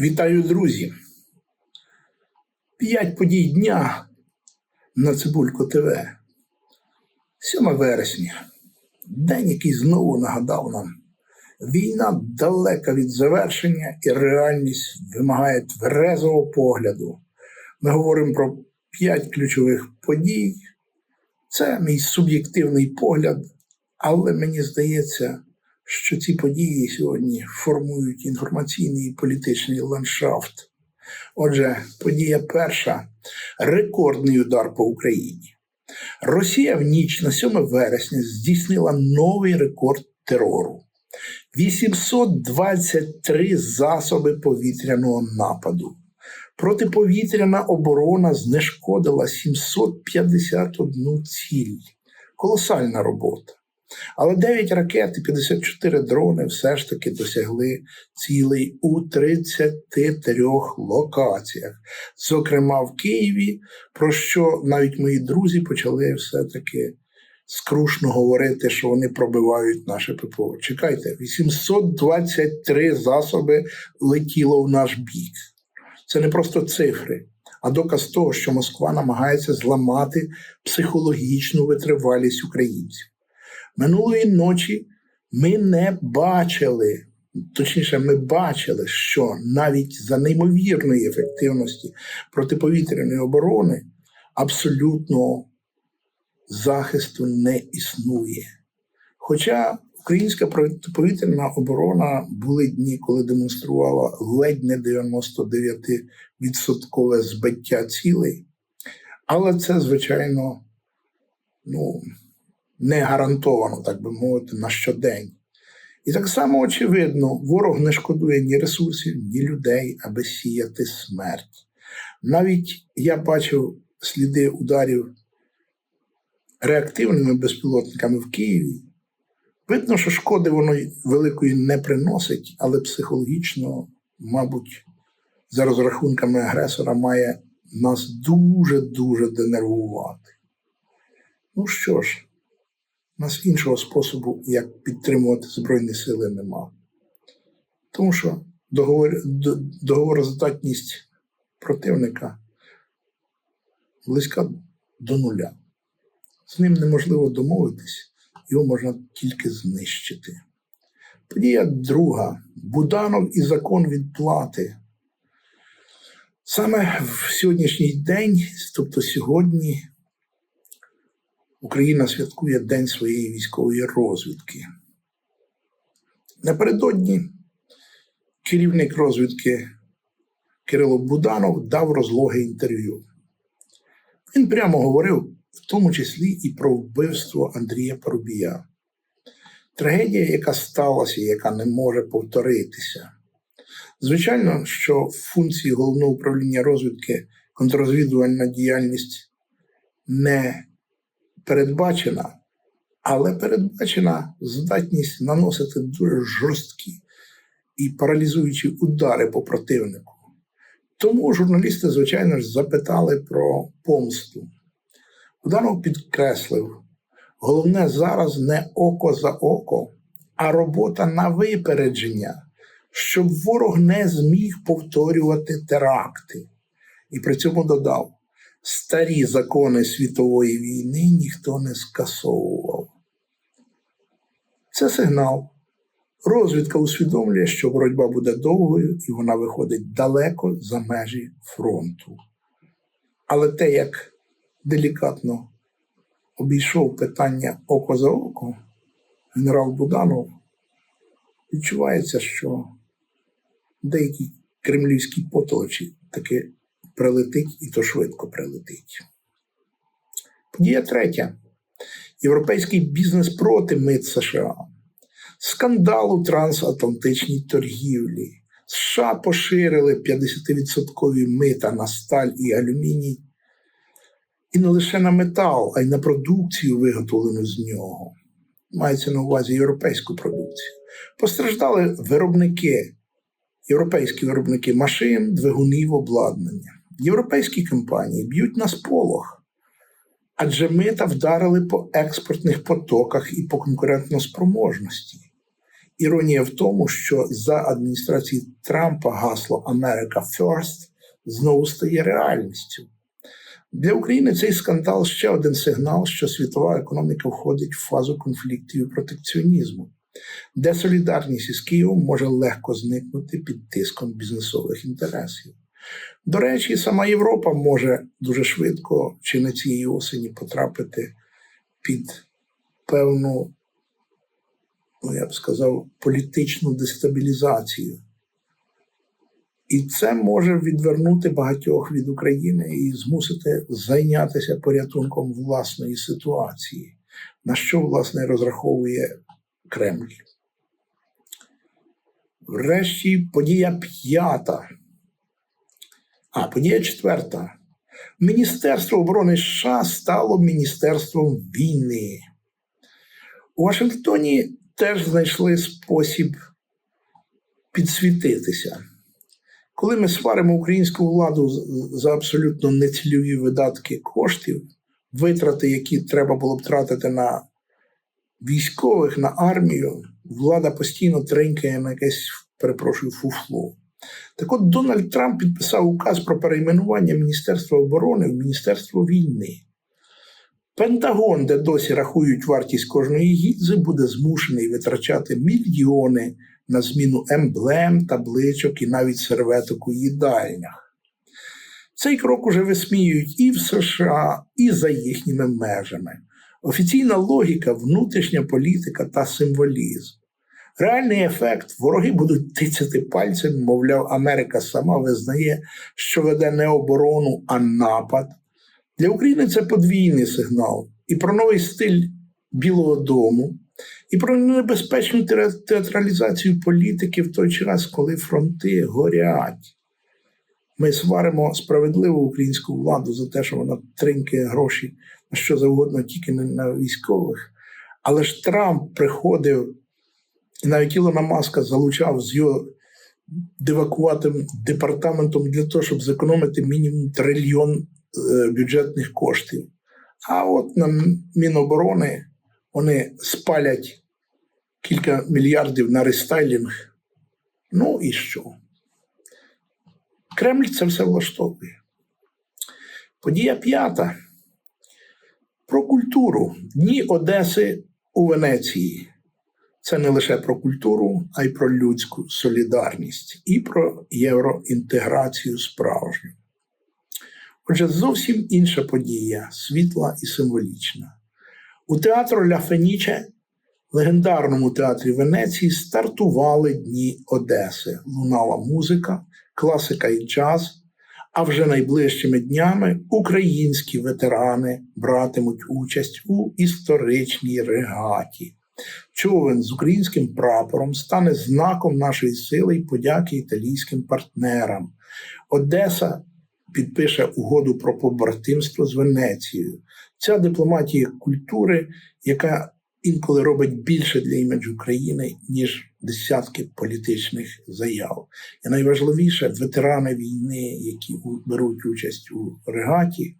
Вітаю, друзі! П'ять подій дня на Цибулько ТВ. 7 вересня. День, який знову нагадав нам. Війна далека від завершення, і реальність вимагає тверезого погляду. Ми говоримо про п'ять ключових подій. Це мій суб'єктивний погляд, але мені здається, що ці події сьогодні формують інформаційний і політичний ландшафт. Отже, подія перша рекордний удар по Україні. Росія в ніч на 7 вересня здійснила новий рекорд терору. 823 засоби повітряного нападу. Протиповітряна оборона знешкодила 751 ціль. Колосальна робота. Але 9 ракет і 54 дрони все ж таки досягли цілей у 33 локаціях, зокрема в Києві, про що навіть мої друзі почали все-таки скрушно говорити, що вони пробивають наше ППО. Чекайте, 823 засоби летіло в наш бік. Це не просто цифри, а доказ того, що Москва намагається зламати психологічну витривалість українців. Минулої ночі ми не бачили, точніше, ми бачили, що навіть за неймовірної ефективності протиповітряної оборони абсолютного захисту не існує. Хоча українська протиповітряна оборона були дні, коли демонструвала ледь не 99% збиття цілей, але це, звичайно, ну не гарантовано, так би мовити, на щодень. І так само очевидно, ворог не шкодує ні ресурсів, ні людей, аби сіяти смерть. Навіть я бачив сліди ударів реактивними безпілотниками в Києві. Видно, що шкоди воно великої не приносить, але психологічно, мабуть, за розрахунками агресора, має нас дуже-дуже денервувати. Ну що ж, у нас іншого способу, як підтримувати Збройні сили, нема. Тому що договор, договороздатність противника близька до нуля. З ним неможливо домовитись, його можна тільки знищити. Подія друга. Буданов і закон відплати. Саме в сьогоднішній день, тобто сьогодні, Україна святкує День своєї військової розвідки. Напередодні керівник розвідки Кирило Буданов дав розлоге інтерв'ю. Він прямо говорив, в тому числі і про вбивство Андрія Парубія. Трагедія, яка сталася, яка не може повторитися. Звичайно, що в функції головного управління розвідки контррозвідувальна діяльність не передбачена, але передбачена здатність наносити дуже жорсткі і паралізуючі удари по противнику. Тому журналісти, звичайно ж, запитали про помсту. Буданов підкреслив, головне зараз не око за око, а робота на випередження, щоб ворог не зміг повторювати теракти. І при цьому додав: старі закони світової війни ніхто не скасовував. Це сигнал. Розвідка усвідомлює, що боротьба буде довгою і вона виходить далеко за межі фронту. Але те, як делікатно обійшов питання око за око, генерал Буданов, відчувається, що деякі кремлівські потолочі таки прилетить і то швидко прилетить. Подія третя. Європейський бізнес проти мит США. Скандал у трансатлантичній торгівлі. США поширили 50% мита на сталь і алюміній. І не лише на метал, а й на продукцію, виготовлену з нього. Мається на увазі європейську продукцію. Постраждали виробники, європейські виробники машин, двигунів, обладнання. Європейські компанії б'ють на сполох. Адже мита вдарили по експортних потоках і по конкурентноспроможності. Іронія в тому, що за адміністрації Трампа гасло America First знову стає реальністю. Для України цей скандал ще один сигнал, що світова економіка входить в фазу конфліктів і протекціонізму, де солідарність із Києвом може легко зникнути під тиском бізнесових інтересів. До речі, сама Європа може дуже швидко чи не цієї осені потрапити під певну, ну я б сказав, політичну дестабілізацію. І це може відвернути багатьох від України і змусити зайнятися порятунком власної ситуації, на що, власне, розраховує Кремль. Врешті подія п'ята. А, подія четверта. Міністерство оборони США стало Міністерством війни. У Вашингтоні теж знайшли спосіб підсвітитися. Коли ми сваримо українську владу за абсолютно нецільові видатки коштів, витрати, які треба було б тратити на військових, на армію, влада постійно тринькає на якесь, перепрошую, фуфло. Так от Дональд Трамп підписав указ про перейменування Міністерства оборони в Міністерство війни. Пентагон, де досі рахують вартість кожної гідзи, буде змушений витрачати мільйони на зміну емблем, табличок і навіть серветок у їдальнях. Цей крок уже висміюють і в США, і за їхніми межами. Офіційна логіка, внутрішня політика та символізм. Реальний ефект вороги будуть тицяти пальцем, мовляв, Америка сама визнає, що веде не оборону, а напад. Для України це подвійний сигнал і про новий стиль Білого Дому, і про небезпечну театралізацію політики в той час, коли фронти горять. Ми сваримо справедливу українську владу за те, що вона тринкає гроші на що завгодно, тільки не на військових. Але ж Трамп приходив, і навіть Ілона Маска залучав з його девакуватим департаментом для того, щоб зекономити мінімум трильйон е, бюджетних коштів. А от на Міноборони вони спалять кілька мільярдів на рестайлінг. Ну і що? Кремль це все влаштовує. Подія п'ята. Про культуру. Дні Одеси у Венеції. Це не лише про культуру, а й про людську солідарність і про євроінтеграцію справжню. Отже, зовсім інша подія, світла і символічна. У театру Ля Феніче, легендарному театрі Венеції, стартували Дні Одеси. Лунала музика, класика і джаз. А вже найближчими днями українські ветерани братимуть участь у історичній регаті. Човен з українським прапором стане знаком нашої сили і подяки італійським партнерам. Одеса підпише угоду про побратимство з Венецією. Ця дипломатія культури, яка інколи робить більше для іміджу України, ніж десятки політичних заяв. І найважливіше, ветерани війни, які беруть участь у регаті,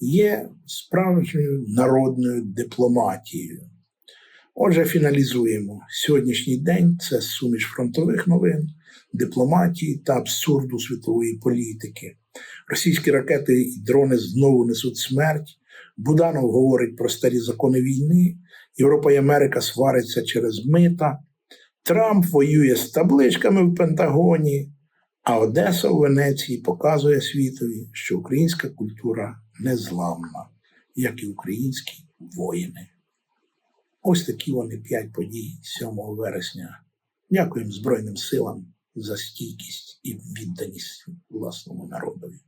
є справжньою народною дипломатією. Отже, фіналізуємо сьогоднішній день це суміш фронтових новин, дипломатії та абсурду світової політики. Російські ракети і дрони знову несуть смерть. Буданов говорить про старі закони війни. Європа і Америка свариться через мита. Трамп воює з табличками в Пентагоні, а Одеса у Венеції показує світові, що українська культура незламна, як і українські воїни. Ось такі вони п'ять подій 7 вересня. Дякуємо Збройним силам за стійкість і відданість власному народові.